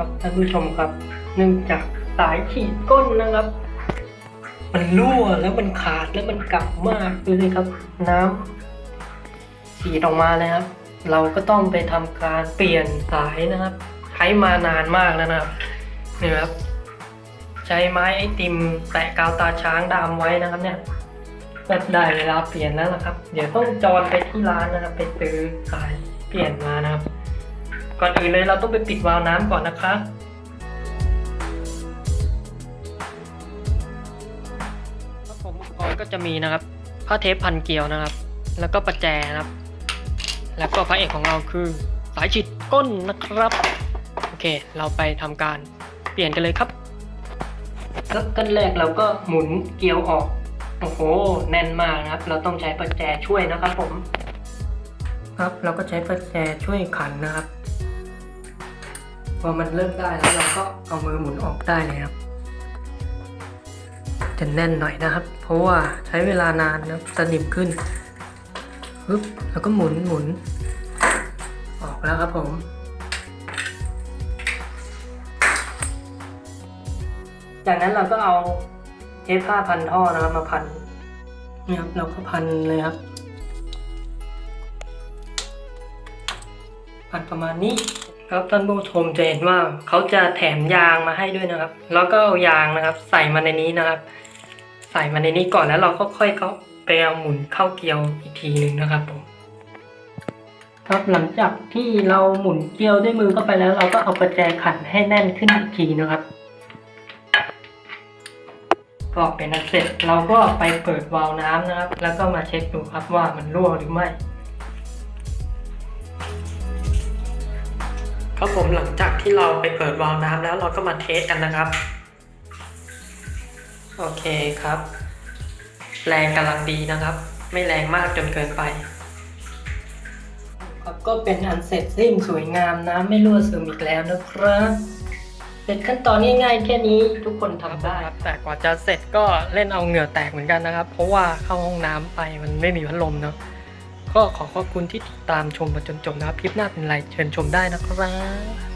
ครับท่านผู้ชมครับ เนื่องจากสายฉีดก้นนะครับ มันรั่วแล้วมันขาดแล้วมันกลับมากดูสิครับ น้ำฉีดออกมาเลยครับ เราก็ต้องไปทำการเปลี่ยนสายนะครับ ใช้มานานมากแล้วนะครับนี่ครับ ใช้ไม้ไอติมแตะกาวตาช้างดามไว้นะครับเนี่ยก็ได้เวลาเปลี่ยนแล้วนะครับ เดี๋ยวต้องจอนไปที่ร้านนะครับ ไปซื้อสายเปลี่ยนมานะครับ ก่อนอื่นเลยเราต้องไปปิดวาล์วน้ำก่อนนะครับครับผมอุปกรณ์ก็จะมีนะครับผ้าเทปพันเกลียวนะครับ แล้วก็ประแจนะครับ แล้วก็พระเอกของเราคือสายฉีดก้นนะครับ โอเค เราไปทำการเปลี่ยนกันเลยครับแล้วกันแรกเราก็หมุนเกลียวออก โอ้โห แน่นมากนะครับ เราต้องใช้ประแจช่วยนะครับผม ครับ เราก็ใช้ประแจช่วยขันนะครับ พอมันเริ่มได้แล้วเราก็เอามือหมุนออกได้เลยครับ จะแน่นหน่อยนะครับ เพราะว่าใช้เวลานานนะสนิมขึ้นปึ๊บแล้วก็หมุนหมุน ออกแล้วครับผมจากนั้นเราก็เอาเทปผ้าพันท่อนะครับมาพันนี่ครับเราก็พันเลยครับ พันประมาณนี้ ครับท่านผู้ชมจะเห็นว่าเขาจะแถมยางมาให้ด้วยนะครับ แล้วก็เอายางนะครับ ใส่มาในนี้นะครับ ใส่มาในนี้ก่อนแล้วเราก็ค่อยเขาไปเอาหมุนเข้าเกลียวอีกทีหนึ่งนะครับผมครับหลังจากที่เราหมุนเกลียวด้วยมือเข้าไปแล้ว เราก็เอาประแจขันให้แน่นขึ้นอีกทีนะครับก็เป็นอันเสร็จเราก็ไปเปิดวาล์วน้ำนะครับ แล้วก็มาเช็คดูครับว่ามันรั่วหรือไม่ ครับผมหลังจากที่เราไปเปิดวาล์วน้ำแล้วเราก็มาเทสกันนะครับ โอเคครับ แรงกำลังดีนะครับ ไม่แรงมากจนเกินไป ครับก็เป็นอันเสร็จสิ้นสวยงามน้ำไม่รั่วซึมอีกแล้วนะครับเสร็จขั้นตอนง่ายๆแค่นี้ทุกคนทำได้ครับ แต่กว่าจะเสร็จก็เล่นเอาเหงื่อแตกเหมือนกันนะครับ เพราะว่าเข้าห้องน้ำไปมันไม่มีพัดลมเนาะ ก็ขอขอบคุณที่ติดตามชมมาจนจบนะครับ คลิปหน้าเป็นไรเชิญชมได้นะครับ